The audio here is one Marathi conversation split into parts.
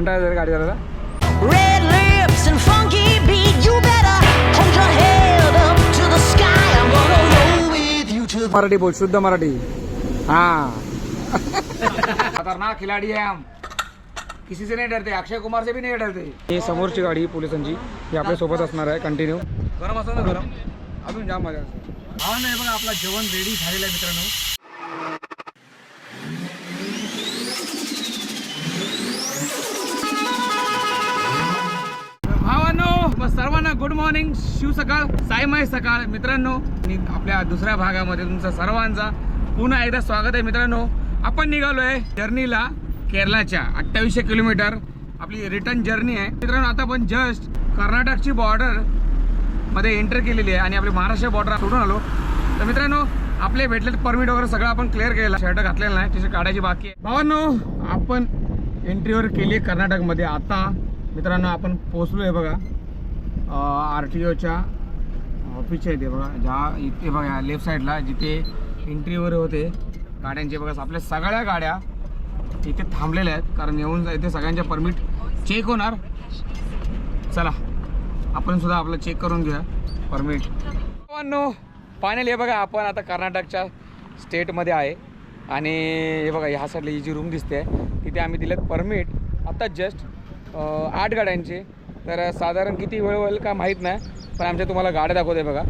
कंटाळा जर गाडी चालवला Red lips and funky beat. You better hold your head up to the sky. I'm gonna roll with you to the Marathi बोल शुद्ध मराठी. हा. खतरनाक खिलाडी है हम किसी से नहीं डरते अक्षय कुमार से भी नहीं डरते. ही समोरची गाडी पोलिसांची ही आपल्यासोबत असणार आहे कंटिन्यू गरम असं ना गरम. अजून जाम मजा असते. हा नाही बघा आपला जेवण रेडी झालेलं आहे मित्रांनो. सर्वांना गुड मॉर्निंग शिव सकाळ सायमाय सकाळ. मित्रांनो आणि आपल्या दुसऱ्या भागामध्ये तुमचं सर्वांचा पुन्हा एकदा स्वागत आहे मित्रांनो. आपण निघालोय जर्नीला केरळाच्या अठ्ठावीसशे किलोमीटर. आपली रिटर्न जर्नी आहे. मित्रांनो आता आपण जस्ट कर्नाटकची बॉर्डरमध्ये एंटर केलेली आहे आणि आपली महाराष्ट्र बॉर्डर सोडून आलो. तर मित्रांनो आपले भेटले परमिट वगैरे सगळं आपण क्लिअर केलेला शर्ट घातलेला नाही तिथे काढायची बाकी आहे. भावांनो आपण एंट्रीवर केली आहे कर्नाटकमध्ये. आता मित्रांनो आपण पोचलो आहे बघा. आर टी ओच्या ऑफिस आहे ते बघा ज्या इथे बघा लेफ्ट साईडला जिथे एंट्रीवर होते गाड्यांचे बघा आपल्या सगळ्या गाड्या इथे थांबलेल्या आहेत. कारण येऊन इथे सगळ्यांच्या परमिट चेक होणार. चला आपण सुद्धा आपलं चेक करून घ्या परमिट नो फायनल हे बघा आपण आता कर्नाटकच्या स्टेटमध्ये आहे. आणि हे बघा ह्या साईडला ही जी रूम दिसते आहे तिथे आम्ही दिलेत परमिट आता जस्ट आठ गाड्यांचे तर साधारण किती वेळ होईल का माहीत नाही पण आमच्या तुम्हाला गाड्या दाखवते बघा.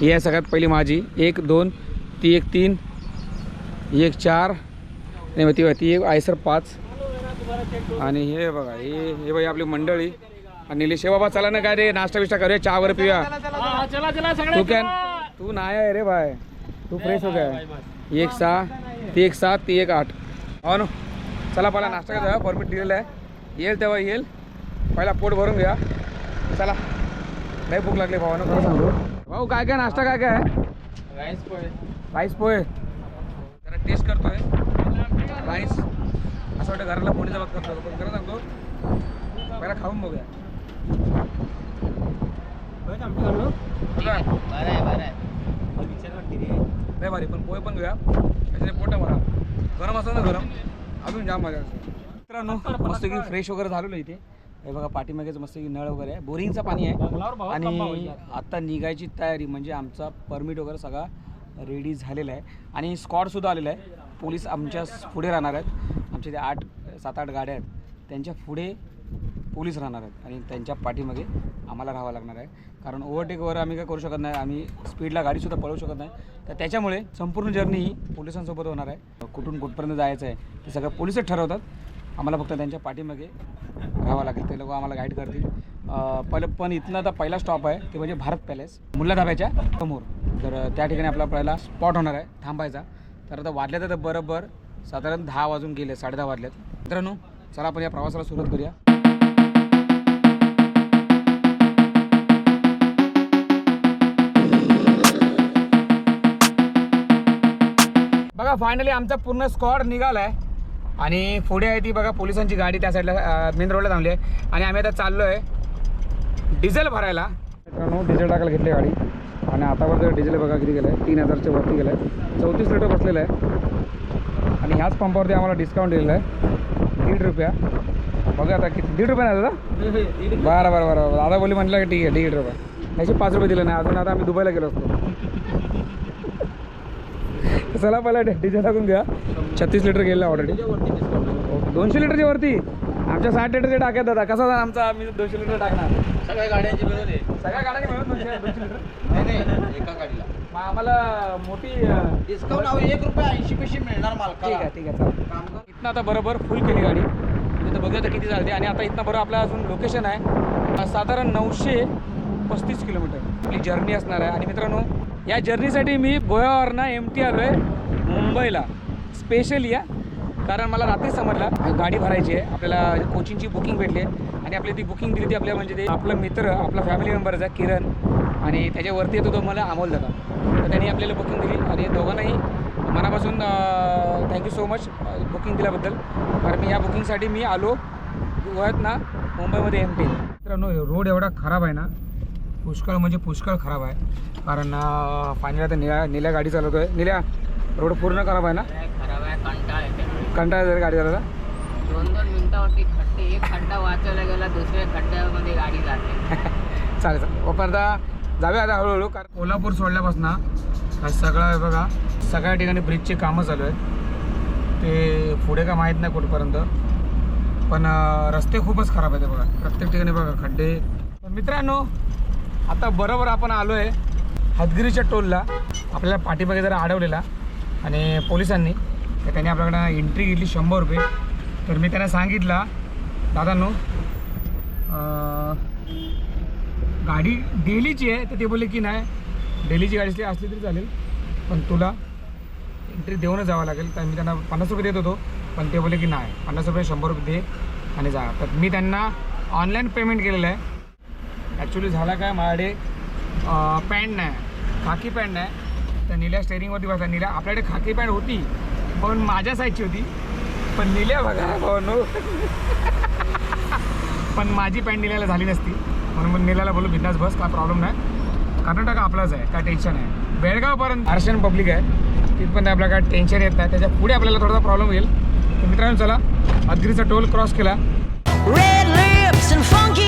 ही आहे सगळ्यात पहिली माझी. एक दोन ती एक तीन एक चार नाही मग ती ती एक आयसर पाच. आणि हे बघा हे हे बाई आपली मंडळी. आणि निलेश बाबा चला ना काय रे नाश्ता बिष्टा करूया चहा वगैरे पिऊया. तू काय तू नाही आहे रे बाय. तू फ्रेश हो काय? एक सहा ती एक सात ती एक आठ. हो ना. चला पहिला नाश्ता करूया. परमिट दिलेला आहे. येईल तेव्हा येईल. पहिला पोट भरून घ्या. चला. लय भूक लागली भावानं. खरं सांगतो भाऊ काय काय नाश्ता काय काय? राईस पोहे. राईस पोहे. जरा टेस्ट करतोय. राईस. असं वाटतं घराला फोडीचा भात करतो पण खरं सांगतो. पहिला खाऊन बघूया. बघा. लय भारी पण पोहे पण घेऊया. त्याच्याने पोटा भरा. गरम असं ना गरम. अजून जाम मजा असते मित्रांनो मस्त की फ्रेश वगैरे झालेलो इथे. हे बघा पाठीमागेच मस्त की नळ वगैरे आहे. बोरिंगचं पाणी आहे. आणि आता निघायची तयारी म्हणजे आमचा परमिट वगैरे सगळा रेडी झालेला आहे. आणि स्कॉडसुद्धा आलेला आहे. पोलीस आमच्या पुढे राहणार आहेत. आमच्या ते आठ सात आठ गाड्या आहेत. त्यांच्या पुढे पोलीस राहणार आहेत. आणि त्यांच्या पाठीमागे आम्हाला राहावं लागणार आहे. कारण ओव्हरटेकवर आम्ही काय करू शकत नाही. आम्ही स्पीडला गाडीसुद्धा पळवू शकत नाही. तर त्याच्यामुळे संपूर्ण जर्नी ही पोलिसांसोबत होणार आहे. कुठून कुठपर्यंत जायचं आहे ते सगळं पोलिसच ठरवतात. आम्हाला फक्त त्यांच्या पाठीमागे राहावं लागेल. ते लोक आम्हाला गाईड करतील. पहिले पहिलं पण इथनं आता पहिला स्टॉप आहे ते म्हणजे भारत पॅलेस मुल्ला धाब्याच्या समोर. तर त्या ठिकाणी आपला पहिला स्पॉट होणार आहे थांबायचा. तर आता वाजल्यात तर बरोबर साधारण दहा वाजून गेले साडे दहा वाजल्यात मित्रांनो चला आपण या प्रवासाला सुरुवात करूया. बघा फायनली आमचा पूर्ण स्क्वॉड निघालाय. आणि पुढे आहे ती बघा पोलिसांची गाडी त्या साईडला मेन रोडला थांबली आहे. आणि आम्ही आता चाललो आहे डिझेल भरायला. मित्रांनो डिझेल टाकायला घेतली गाडी. आणि आतापर्यंत डिझेल बघा किती गेलं आहे तीन हजारच्या वरती गेलं आहे चौतीस लिटर बसलेलं आहे. आणि ह्याच पंपावरती आम्हाला डिस्काउंट दिलेलं आहे. दीड रुपया. बघा आता किती दीड रुपये नाही दादा? बरं बरं बरं दादा बोली म्हटलं की ठीक आहे दीड रुपये. ह्याचे पाच रुपये दिले नाही. अजून आता आम्ही दुबईला गेलो असतो. चला पहिला डिझेल टाकून घ्या. छत्तीस लिटर गेलं ऑलरेडी दोनशे लिटरच्या वरती? आमच्या साठ लिटरचे टाक्यात दादा. कसा झाला आमचा? आम्ही दोनशे लिटर टाकणार. सगळ्या गाड्यांची मिळून आहे सगळ्या गाड्यांनी मिळून दोनशे दोनशे लिटर? नाही नाही एका गाडीला. मग आम्हाला मोठी डिस्काउंट अहो एक रुपये ऐंशी पैसे मिळणार ठीक मालकाला आहे ठीक आहे चालेल. इथनं आता बरोबर फुल केली गाडी. तिथं बघूया आता किती चालते. आणि आता इथनं बरोबर आपलं अजून लोकेशन आहे. साधारण नऊशे पस्तीस किलोमीटर. आपली जर्नी असणार आहे. आणि मित्रांनो या जर्नीसाठी मी गोव्यावरनं एम टी आलो आहे मुंबईला. स्पेशली या कारण मला रात्रीच समजलं गाडी भरायची आहे. आपल्याला कोचिंगची बुकिंग भेटली आहे. आणि आपली ती बुकिंग दिली ती आपल्या म्हणजे ते आपला मित्र आपला फॅमिली मेंबरचा किरण. आणि त्याच्यावरती येतो तो मला अमोल दादा. तर त्यांनी आपल्याला बुकिंग दिली. आणि दोघांनाही मनापासून थँक्यू सो मच बुकिंग दिल्याबद्दल. कारण मी या बुकिंगसाठी मी आलो गोव्यात ना मुंबईमध्ये एम टी मित्रांनो रोड एवढा खराब आहे ना पुष्कळ म्हणजे पुष्कळ खराब आहे. कारण फायनली आता निळ्या निळ्या गाडी चालवतो आहे निळ्या रोड पूर्ण खराब आहे ना? कंटाळा जर गाडी चालवता दोन दोन मिनिटावरती खड्डे एक खड्डा वाचवला गेला दुसऱ्या खड्ड्यामध्ये गाडी जाते. चालेल चालेल. वापरता जाऊया आता हळूहळू कारण कोल्हापूर सोडल्यापासून हा सगळा आहे बघा सगळ्या ठिकाणी ब्रिजची कामं चालू आहेत. ते पुढे का माहीत नाही कुठपर्यंत. पण रस्ते खूपच खराब आहेत बघा. प्रत्येक ठिकाणी बघा खड्डे. पण मित्रांनो आता बरोबर आपण आलो आहे हदगिरीच्या टोलला. आपल्याला पाठीमागे जरा अडवलेला आणि पोलिसांनी. तर त्यांनी आपल्याकडं एंट्री घेतली शंभर रुपये. तर मी त्यांना सांगितलं दादांनो गाडी डेलीची आहे. तर ते बोलले की नाही डेलीची गाडी असली तरी चालेल पण तुला एंट्री देऊनच जावं लागेल. तर मी त्यांना पन्नास रुपये देत होतो पण ते बोलले की नाही पन्नास रुपये शंभर रुपये दे आणि जा. तर मी त्यांना ऑनलाईन पेमेंट केलेलं आहे. ॲक्च्युली झाला काय? माझ्याकडे पॅन्ट नाही. खाकी पॅन्ट नाही. तर निल्या स्टेरिंगवरती बसला. निल्या आपल्याकडे खाकी पॅन्ट होती पण माझ्या साईजची होती. पण निल्या बघा भाऊ पण माझी पॅन्ट निल्याला झाली नसती. म्हणून मग निल्याला बोलू बिंदास बस काय प्रॉब्लेम नाही. कर्नाटक आपलाच आहे काय टेन्शन आहे बेळगावपर्यंत आरशन पब्लिक आहे. तिथपर्यंत आपल्याला काय टेन्शन येत नाही. त्याच्या पुढे आपल्याला थोडासा प्रॉब्लेम होईल. मित्रांनो चला. अद्रीचा टोल क्रॉस केला. Red lips and funky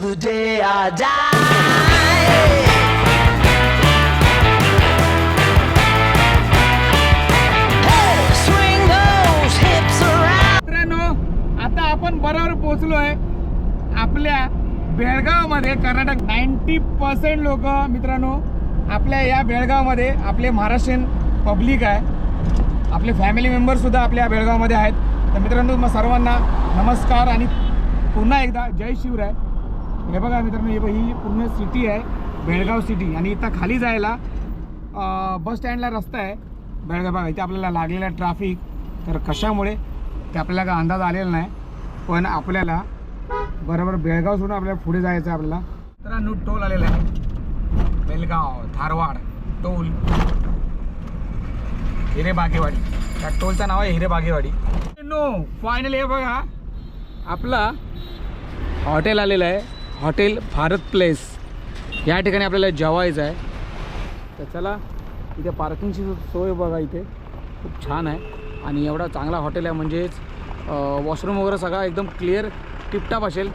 with the day I die. मित्रांनो आता आपण बरोबर पोहोचलो आहे आपल्या बेळगावमध्ये. कर्नाटक नाईन्टी पर्सेंट लोक मित्रांनो आपल्या या बेळगावमध्ये आपले महाराष्ट्रीयन पब्लिक आहे. आपले फॅमिली मेंबरसुद्धा आपल्या बेळगावमध्ये आहेत. तर मित्रांनो मग सर्वांना नमस्कार आणि पुन्हा एकदा जय शिवराय. हे बघा मित्रांनो हे ही पूर्ण सिटी आहे बेळगाव सिटी आणि इथं खाली जायला बस स्टँडला रस्ता आहे. बेळगाव बघा इथे आपल्याला लागलेला ट्रॅफिक तर कशामुळे? ते आपल्याला अंदाज आलेला नाही. पण आपल्याला बरोबर बेळगाव सोडून आपल्याला पुढे जायचं आहे आपल्याला. नू टोल आलेला आहे. बेळगाव धारवाड टोल. हिरे बागेवाडी त्या टोलचं नाव आहे हिरे बागेवाडी नो फायनली हे बघा आपला हॉटेल आलेलं आहे. Hotel Bharat place. या ठिकाणी आपल्याला जेवायचं आहे. तर चला इथे पार्किंगची सोय बघा इथे. खूप छान आहे. आणि एवढा चांगला हॉटेल आहे म्हणजेच वॉशरूम वगैरे सगळा एकदम क्लिअर टिपटाप असेल.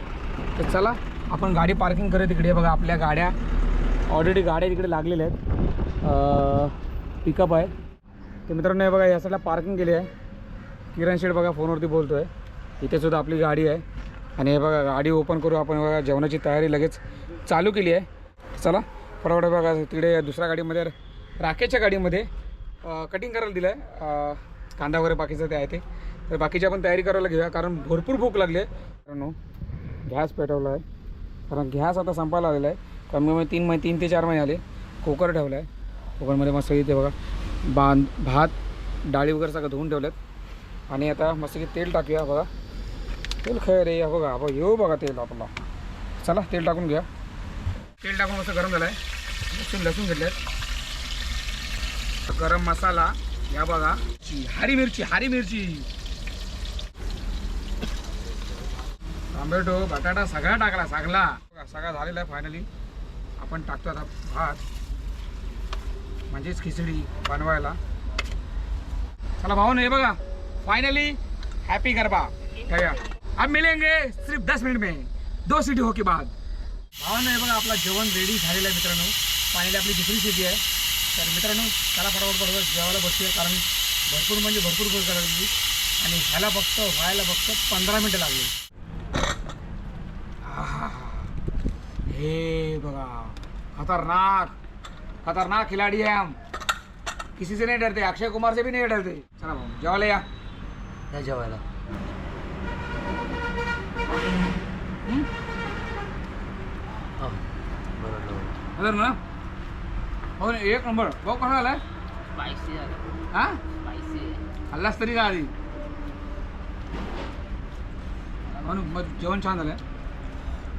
तर चला आपण गाडी पार्किंग करूया तिकडे. बघा आपल्या गाड्या ऑलरेडी गाड्या तिकडे लागलेल्या आहेत. पिकअप आहे. तर मित्रांनो हे बघा या साईडला पार्किंग केली आहे. किरण शेड बघा फोनवरती बोलतो आहे इथेसुद्धा आपली गाडी आहे. आणि हे बघा गाडी ओपन करू आपण बघा जेवणाची तयारी लगेच चालू केली आहे. चला फटाफट बघा तिकडे दुसऱ्या गाडीमध्ये राकेशच्या गाडीमध्ये कटिंग करायला दिलं आहे कांदा वगैरे बाकीचं ते आहे ते. तर बाकीची आपण तयारी करायला घेऊया कारण भरपूर भूक लागली आहे. कारण गॅस पेटवला आहे. कारण गॅस आता संपायला आलेला आहे. कमी कमी तीन महिने तीन ते चार महिने आले. कुकर ठेवला आहे. कुकरमध्ये मस्त इथे बघा बांध भात डाळी वगैरे सगळं धुवून ठेवलेत. आणि आता मस्त तेल टाकूया बघा. तेल खय रे या बघा बघा येऊ बघा तेल आपला. चला तेल टाकून घ्या. तेल टाकून असं गरम झालं आहे लसूण लसूण घेतले गरम मसाला या बघा. हरी मिरची हरी मिरची. टोमॅटो बटाटा सगळा टाकला सगळा. बघा सगळा झालेला आहे फायनली आपण टाकतो आता भात. म्हणजेच खिचडी बनवायला. चला भाऊ हे बघा. Finally happy garba. गया अब मिलेंगे सिर्फ दस मिनट में दो सिटी हो के बाद। भावानं हे बघा आपला जेवण रेडी झालेलं आहे मित्रांनो. फायनली आपली दुसरी सिटी आहे. तर मित्रांनो त्याला फटाफट बरोबर जेवायला बसूया कारण भरपूर म्हणजे भरपूर गोष्ट करायची आणि ह्याला फक्त व्हायला फक्त पंधरा मिनटं लागली. आहा. हे बघा खतरनाक खतरनाक खिलाड़ी है हम किसी से नहीं डरते अक्षय कुमार से भी नहीं डरते. चला भाऊ जेवायला या जेवायला. बरोबर ना हो ना, एक नंबर. भाऊ कसा झालाय? स्पायसी झालं. हा? स्पायसी हल्लास तरी का आधी. म्हणून मग जेवण छान झालंय.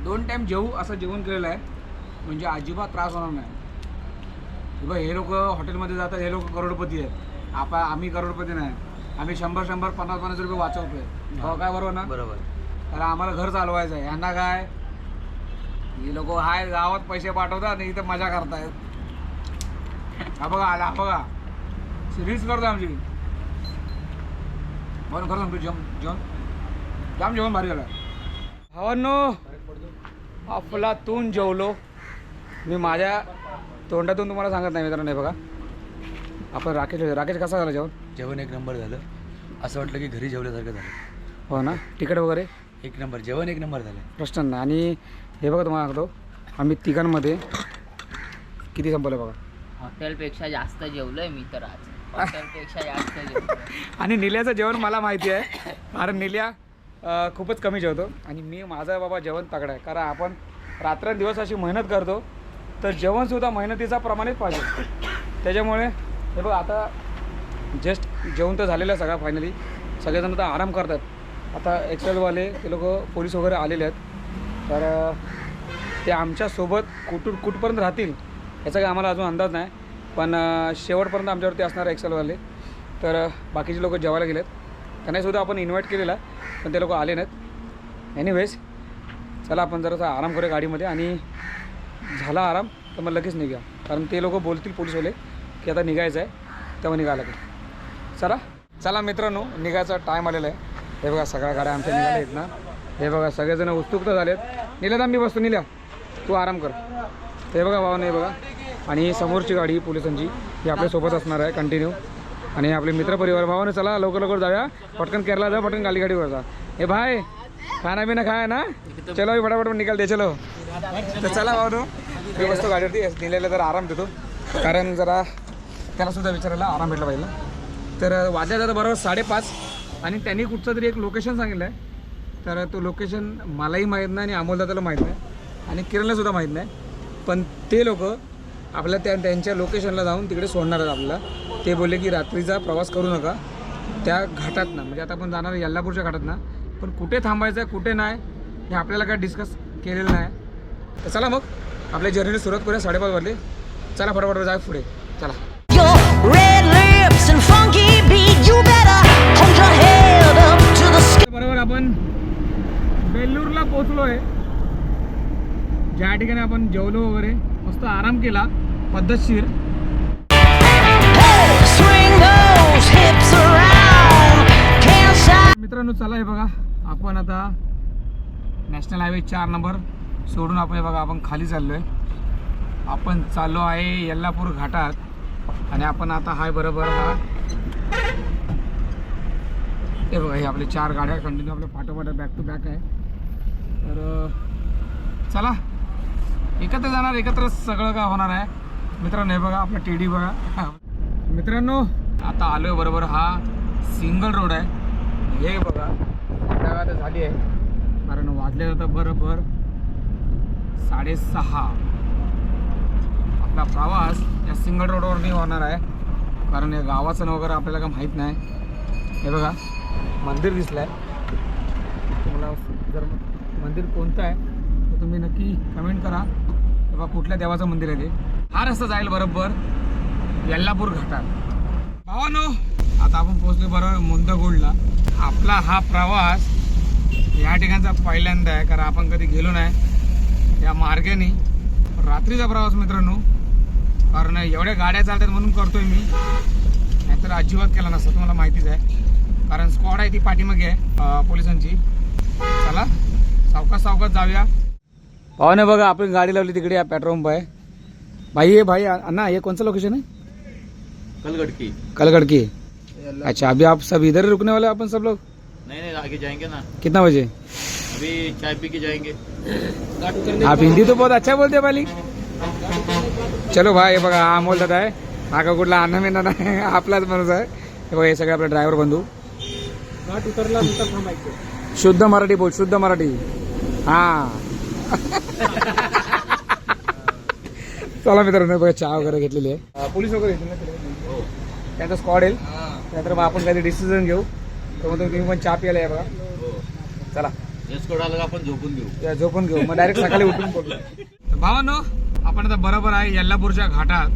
दोन टाइम जेवू असं जेवण केलेलं आहे. म्हणजे अजिबात त्रास होणार नाही. बघ हे लोक हॉटेलमध्ये जातात हे लोक करोडपती आहेत. आपा आम्ही करोडपती नाही. आम्ही शंभर शंभर पन्नास पन्नास रुपये वाचवतोय. हो काय बरोबर ना? बरोबर. तर आम्हाला घर चालवायचं आहे यांना काय? ही लोक हाय गावात पैसे पाठवतात आणि इथं मजा करतायत. हा बघा आला हा बघा. रील्स करतो आमची. म्हणून खरं सांगतो जेवण जेवण जाम जेवण भारी झालं. भावांनो अफलातून जेवलो. मी माझ्या तोंडातून तुम्हाला सांगत नाही मित्रांनो हे बघा. आपण राकेश राकेश कसा झाला जेवण? जेवण एक नंबर झालं. असं वाटलं की घरी जेवल्यासारखं झालं. हो ना? तिकट वगैरे? एक नंबर जेवण एक नंबर झालं प्रश्न नाही. आणि हे बघा तुम्हाला सांगतो आम्ही तिघांमध्ये किती संपवलं बघा. हॉटेलपेक्षा जास्त जेवलोय मी तर आज. हॉटेलपेक्षा जास्त जेवलोय. आणि निल्याचं जेवण मला माहिती आहे कारण निल्या अं, खूपच कमी जेवतो. आणि मी माझा बाबा जेवण तगडा आहे कारण आपण रात्रंदिवस अशी मेहनत करतो तर जेवणसुद्धा मेहनतीचा प्रमाणित पाहिजे. त्याच्यामुळे हे बघ आता जस्ट जेवण तर झालेलं आहे सगळं फायनली सगळेजण आता आराम करतात. आता एक्सेलवाले ते लोक पोलीस वगैरे आलेले आहेत. तर ते आमच्यासोबत कुठून कुठपर्यंत राहतील याचा काही आम्हाला अजून अंदाज नाही. पण शेवटपर्यंत आमच्यावरती असणार एक्सेलवाले तर बाकीचे लोक जेवायला गेलेत. त्यांनाही सुद्धा आपण इन्व्हाइट केलेला पण ते लोक आले नाहीत. एनिवेज चला आपण जरासा आराम करूया गाडीमध्ये आणि झाला आराम तर मग लगेच निघा कारण ते लोक बोलतील पोलीसवाले की आता निघायचं आहे तेव्हा निघायला लागेल. चला चला मित्रांनो निघायचा टाईम आलेला आहे. हे बघा सगळ्या गाड्या आमच्या निघाल्या आहेत ना हे बघा सगळेजण उत्सुकता झालेत. निल्या मी बसतो. निल्या तू आराम कर. हे बघा भावा नाही बघा. आणि समोरची गाडी पोलिसांची. ही आपल्यासोबत असणार आहे कंटिन्यू आणि आपले मित्रपरिवार भावाने चला लवकर लवकर जाऊया. पटकन केरला जा पटकन गाडी गाडीवर जा. हे भाय खाना बिना खाय ना? चलो मी फटाफट निकाल दे चलो. तर चला भाऊ मी बसतो गाडीवरती. निलेला जरा आराम देतो. कारण जरा त्याला सुद्धा विचारायला आराम भेटला पाहिजे तर वाजल्या जातं बरोबर साडेपाच. आणि त्यांनी कुठचं तरी एक लोकेशन सांगितलं आहे तर तो लोकेशन मलाही माहीत नाही आणि अमोलदादाला माहीत नाही. आणि किरणलासुद्धा माहीत नाही. पण ते लोक आपल्या त्या त्यांच्या लोकेशनला जाऊन तिकडे सोडणार आहेत आपल्याला. ते बोलले की रात्रीचा प्रवास करू नका. त्या घाटात ना म्हणजे आता आपण जाणार यल्लापूरच्या घाटात ना पण कुठे थांबायचं आहे कुठे नाही हे आपल्याला काय डिस्कस केलेलं नाही. तर चला मग आपल्या जर्नीला सुरुवात करूया साडेपाच वाजले चला फटाफट जाय पुढे. चला. ज्या ठिकाणी आपण जेवलो वगैरे मस्त आराम केला पद्धतशीर. मित्रांनो चला हे बघा आपण आता नॅशनल हायवे चार नंबर सोडून आपण हे बघा आपण खाली चाललो आहे आपण चाललो आहे यल्लापूर घाटात आणि आपण आता हाय बरोबर हा हे बघा हे आपले चार गाड्या कंटिन्यू आपल्या पाठोपाठ बॅक टू बॅक आहे. तर चला. एकत्र जाणार एकत्र सगळं काय होणार आहे? मित्रांनो हे बघा आपला टी डी बघा. मित्रांनो आता आलोय बरोबर हा सिंगल रोड आहे. हे बघा संध्याकाळ झाली आहे. कारण वाजले जातं बरोबर साडेसहा. आपला प्रवास या सिंगल रोडवर नाही होणार आहे. कारण या गावाचं वगैरे आपल्याला काय माहीत नाही. हे बघा मंदिर दिसलं आहे तुम्हाला जर मंदिर कोणतं आहे तर तुम्ही नक्की कमेंट करा. बाबा कुठल्या देवाचं मंदिर आहे ते? हा रस्ता जाईल बरोबर यल्लापूर घाटात. भावानो आता आपण पोहोचलो बरोबर मुंदगोडला आपला हा प्रवास या ठिकाणचा पहिल्यांदा आहे कारण आपण कधी गेलो नाही या मार्गाने. रात्रीचा प्रवास मित्रांनो कारण एवढ्या गाड्या चालतात म्हणून करतोय मी. नाहीतर अजिबात केला नसतं तुम्हाला माहितीच आहे. कारण स्क्वॉड आहे ती पाठीमागे आहे पोलिसांची. चला सावकाश सावकाश जाऊया. पाहुणे बघा आपण गाडी लावली तिकडे पेट्रोल पंप आहे भाई ये भाई अन्ना ये कौन सा लोकेशन है कलगट की कलगढ़ की अच्छा अभी आप सब इधर ही रुकने वाले हैं अपन सब लोग? नहीं नहीं आगे जाएंगे ना। कितना बजे? अभी चाय पी के जाएंगे। आप हिंदी तो बहुत अच्छा बोलते हैं मालिक चलो भाई हे बघा हा दादा आहे. हा का कुठला अन्न मेना नाही आपलाच माणूस आहे. हे बघा हे सगळे आपले ड्रायव्हर बंधू. उतरला शुद्ध मराठी बोल शुद्ध मराठी. हा. चला मित्रांनो बघा चहा वगैरे घेतलेली आहे. पोलीस वगैरे येतील ना तिकडे? त्यांचा स्क्वॉड येईल. त्यानंतर मग आपण काहीतरी डिसिजन घेऊ. तर मग तुम्ही पण चहा प्यायला या बघा. चला. एस्कोट आलं का आपण झोपून घेऊ. त्या झोपून घेऊ. मग डायरेक्ट सकाळी उठून बोलू. भावानो आपण आता बरोबर आहे यल्लापूरच्या घाटात.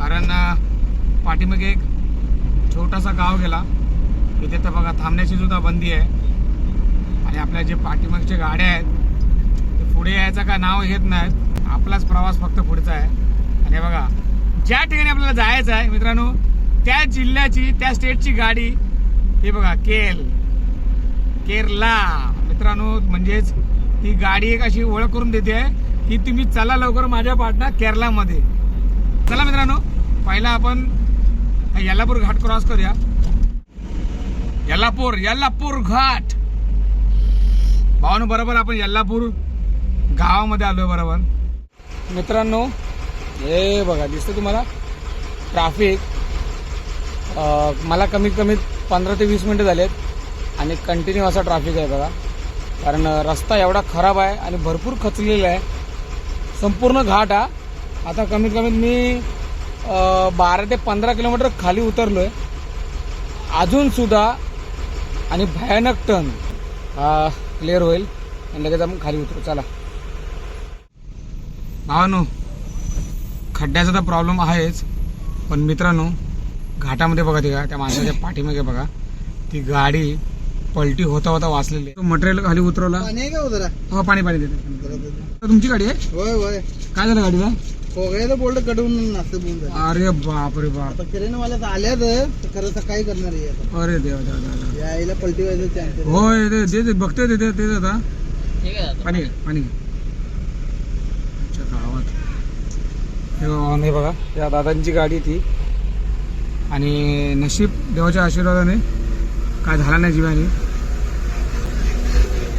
कारण अं, पाठीमागे एक छोटासा गाव गेला. तिथे तर बघा थांबण्याची सुद्धा बंदी आहे. आणि आपल्या जे पाठीमागच्या गाड्या आहेत पुढे यायचं का नाव घेत नाहीत. आपलाच प्रवास फक्त पुढचा आहे. आणि बघा ज्या ठिकाणी आपल्याला जायचं आहे मित्रांनो त्या जिल्ह्याची त्या स्टेटची गाडी हे बघा केल केरला. मित्रांनो म्हणजेच ही गाडी एक अशी ओळख करून देते की तुम्ही चला लवकर माझ्या पाठना केरलामध्ये. चला मित्रांनो पहिला आपण यल्लापूर घाट क्रॉस करूया. यल्लापूर यल्लापूर घाट. भावानं बरोबर आपण यल्लापूर गावामध्ये आलोय बरोबर. मित्रांनो हे बघा दिसतं तुम्हाला? ट्राफिक मला कमीत कमी पंधरा ते वीस मिनटं झालेत आणि कंटिन्यू असा ट्राफिक आहे बघा. कारण रस्ता एवढा खराब आहे आणि भरपूर खचलेला आहे. संपूर्ण घाट हा आता कमीत कमीत मी बारा ते पंधरा किलोमीटर खाली उतरलो आहे अजूनसुद्धा आणि भयानक टर्न क्लिअर होईल. आणि लगेच आपण खाली उतरू. चला. भावानो खड्ड्याचा तर प्रॉब्लेम आहेच पण मित्रांनो घाटामध्ये बघा ते का त्या माणसाच्या पाठीमागे बघा ती गाडी पलटी होता होता वाचलेली मटेरियल खाली उतरवला हो पाणी पाणी देते तुमची गाडी आहे होय होय काय झालं गाडीला नसतं बोल अरे बाप रे बाप आता किरेनवाल्यात आल्यात तर खरं सकाळी करणार आहे अरे देवा देवा. यायला पलटी व्हायचं होय ते दे दे बघतोय ते ते ते आता ठीक आहे दादा. पाणी पाणी घे. अच्छा गावात हे बघा, बघा या दादांची गाडी ती. आणि नशीब देवाच्या आशीर्वादाने काय झाला नाही जीवानी.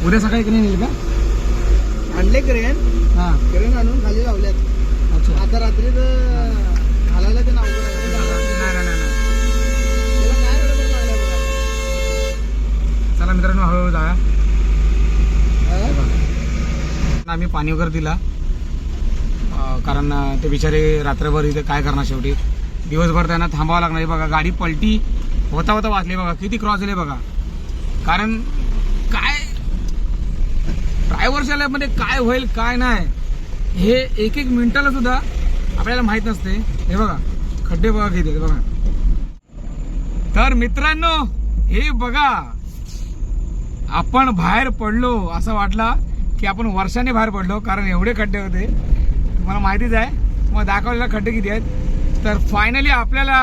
उद्या सकाळी की नाही का? आणले क्रेन हां. क्रेन आणून खाली लावल्यात. अच्छा. आता रात्री तर घालायला ते नाव चला मित्रांनो हळूहळू जाऊया. हा? आम्ही पाणी वगैरे दिला. कारण ते बिचारे रात्रभर इथे काय करणार शेवटी? दिवसभर त्यांना थांबावं लागणार हे बघा. गाडी पलटी होता होता वाचली बघा. किती क्रॉस झाले बघा. कारण काय ड्रायव्हरच्या मध्ये काय होईल काय नाही हे एक एक मिनिटाला सुद्धा आपल्याला माहीत नसते. हे बघा. खड्डे बघा घेते बघा. तर मित्रांनो हे बघा. आपण बाहेर पडलो असं वाटला की आपण वर्षाने बाहेर पडलो कारण एवढे खड्डे होते. तुम्हाला माहितीच आहे. मग दाखवलेला खड्डे किती आहेत. तर फायनली आपल्याला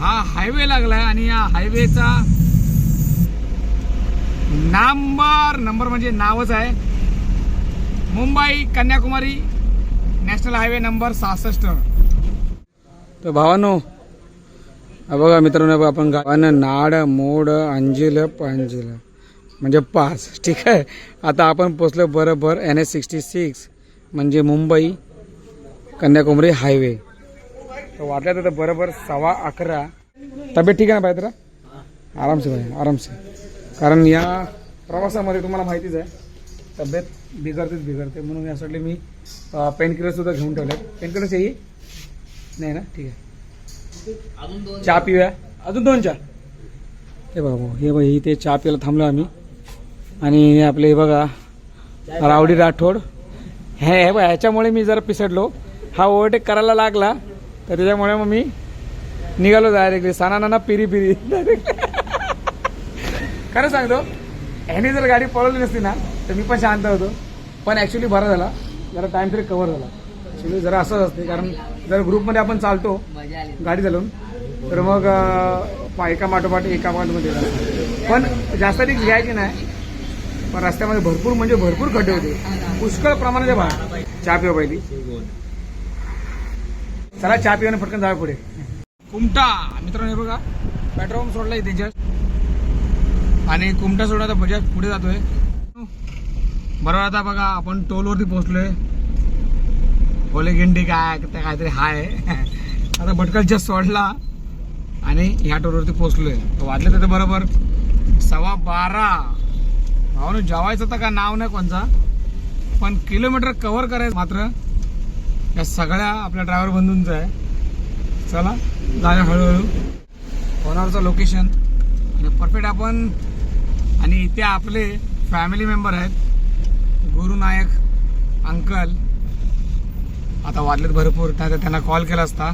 हा हायवे लागलाय आणि या हायवेचा नंबर नंबर म्हणजे नावच आहे. Mumbai Kanyakumari national highway number सहासष्ट. तर भावानो बघा मित्रांनो आपण गावानं नाड मोड अंजिल पांजिल. म्हणजे पाच ठीक आहे? आता आपण पोचलो बरोबर एन एस सिक्स्टी सिक्स म्हणजे मुंबई कन्याकुमारी हायवे. तर वाटलं तर बरोबर सव्वा अकरा. तब्येत ठीक आहे ना जरा? आरामसे भाई आरामसे कारण या प्रवासामध्ये तुम्हाला माहितीच आहे तब्येत बिघडतेच बिघडते. म्हणून यासाठी मी पेन सुद्धा घेऊन ठेवले पेन किलर चाहिए नाही ना? ठीक आहे. चहा पिऊया? अजून दोन चहा. हे बघा भाऊ हे बघा इथे चहा प्यायला थांबलो आम्ही. आणि आपले हे बघा रावडी राठोड. हे बघा ह्याच्यामुळे मी जरा पिसडलो. हा ओव्हरटेक करायला लागला तर त्याच्यामुळे मग मी निघालो डायरेक्टली साना नाना पिरी पिरी. खरं सांगतो ह्याने जर गाडी पळवली नसती ना तर मी पण शांत होतो. पण ॲक्च्युली बरा झाला. जरा टाइम तरी कव्हर झाला. ॲक्च्युली जरा असंच असते कारण जर ग्रुपमध्ये आपण चालतो गाडी चालवून तर मग एका माठोपाठ एका पाठमध्ये पण जास्त रिक्स घ्यायची नाही. पण रस्त्यामध्ये भरपूर म्हणजे भरपूर खड्डे होते. पुष्कळ प्रमाणात भाग. चहा पिवा पहिली. चला चहा पिवाने पटकन जावे पुढे. कुमटा. मित्रांनो हे बघा. पेट्रोल पंप सोडला इथे जस्ट आणि कुमटा सोडला तर बजाज पुढे जातोय. बरोबर आता बघा आपण टोलवरती पोहोचलोय. ओले गिंडी काय ते काहीतरी हाय. आता भटकल जस्ट सोडला आणि ह्या टोलवरती पोहोचलोय. तर वाजले तर बरोबर सव्वा बारा. भावानं जेवायचं तर का नाव नाही कोणचा पण किलोमीटर कव्हर करायचं मात्र या सगळ्या आपल्या ड्रायव्हर बंधूंचं आहे. चला जाऊया हळूहळू. होणारचं लोकेशन आणि परफेक्ट आपण आणि इथे आपले फॅमिली मेंबर आहेत. गुरुनायक अंकल. आता वाजलेत भरपूर नाही त्यांना कॉल केला असता.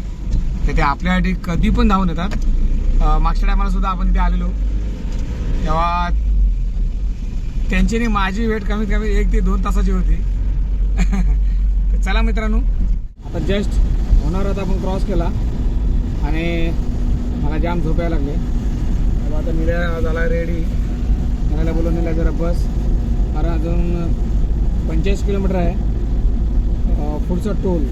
तर ते आपल्यासाठी कधी पण धावून येतात. मागच्या टायमाला सुद्धा आपण इथे आलेलो. तेव्हा त्यांची माझी वेट कमीत कमी एक ते दोन तासाची होती. तर चला मित्रांनो आता जस्ट होणार आता आपण क्रॉस केला. आणि मला जाम झोपायला लागले. आता निल्या झाला रेडी निघायला बोलून निघाला जरा बस. कारण अजून पंचेचाळीस किलोमीटर आहे. पुढचा टोल.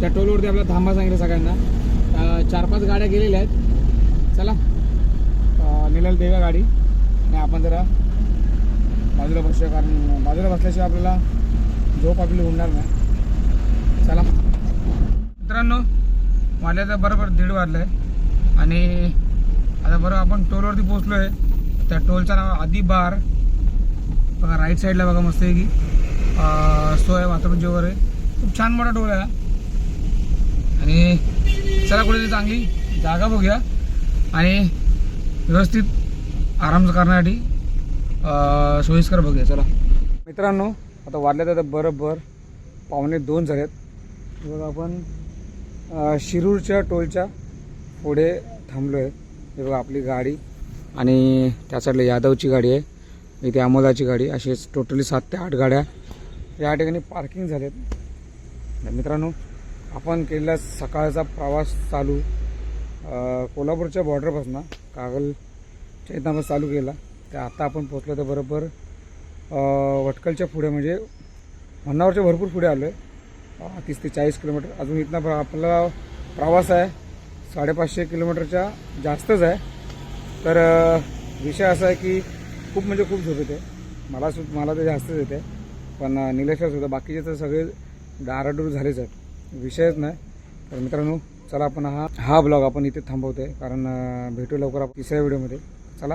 त्या टोलवरती आपल्याला थांबा सांगितलं सगळ्यांना. चार पाच गाड्या गेलेल्या आहेत. चला. अं, निलाल देव्या गाडी. आणि आपण जरा बाजूला बसूया कारण बाजूला बसल्याशिवाय आपल्याला झोप आपली उडणार नाही. चला. मित्रांनो वाजल्या तर बरोबर दीड वाजलं आहे आणि आता बरोबर आपण टोलवरती पोचलो आहे त्या टोलचं नाव आधी बार. बघा राईट साईडला बघा मस्त आहे की सोय वातावरण वगैरे खूप छान मोठा टोल आहे आणि चला कुठेतरी चांगली जागा बघूया. आणि व्यवस्थित आराम करण्यासाठी सोयीस्कर बघूया चला. मित्रांनो आता वाढल्यात आता बरोबर पावणे दोन झालेत. मग आपण शिरूरच्या टोलच्या पुढे थांबलो आहे हे बघा आपली गाडी आणि त्या साईडला यादवची गाडी आहे. इथे अमोलाची गाडी अशीच टोटली सात ते आठ गाड्या या ठिकाणी पार्किंग झालेत. मित्रांनो आपण केलेला सकाळचा प्रवास चालू कोल्हापूरच्या बॉर्डरपासून कागलच्या इथं आपण चालू केला. तर आता आपण पोचलो तर बरोबर वटकलच्या पुढे म्हणजे मन्नावरच्या भरपूर पुढे आलो आहे तीस ते चाळीस किलोमीटर. अजून इथनं आपला प्रवास आहे. साडेपाचशे किलोमीटरच्या जास्तच आहे. तर विषय असा आहे की खूप म्हणजे खूप झोप येते. मला सु मला तर जास्तच येते. पण अं, निलेशला सुद्धा बाकीचे तर सगळे डाराडूर झालेच आहेत. विषयच नाही. तर मित्रांनो चला आपण हा हा ब्लॉग आपण इथे थांबवतो. आहे कारण भेटू लवकर आपण तिसऱ्या व्हिडिओमध्ये. चला.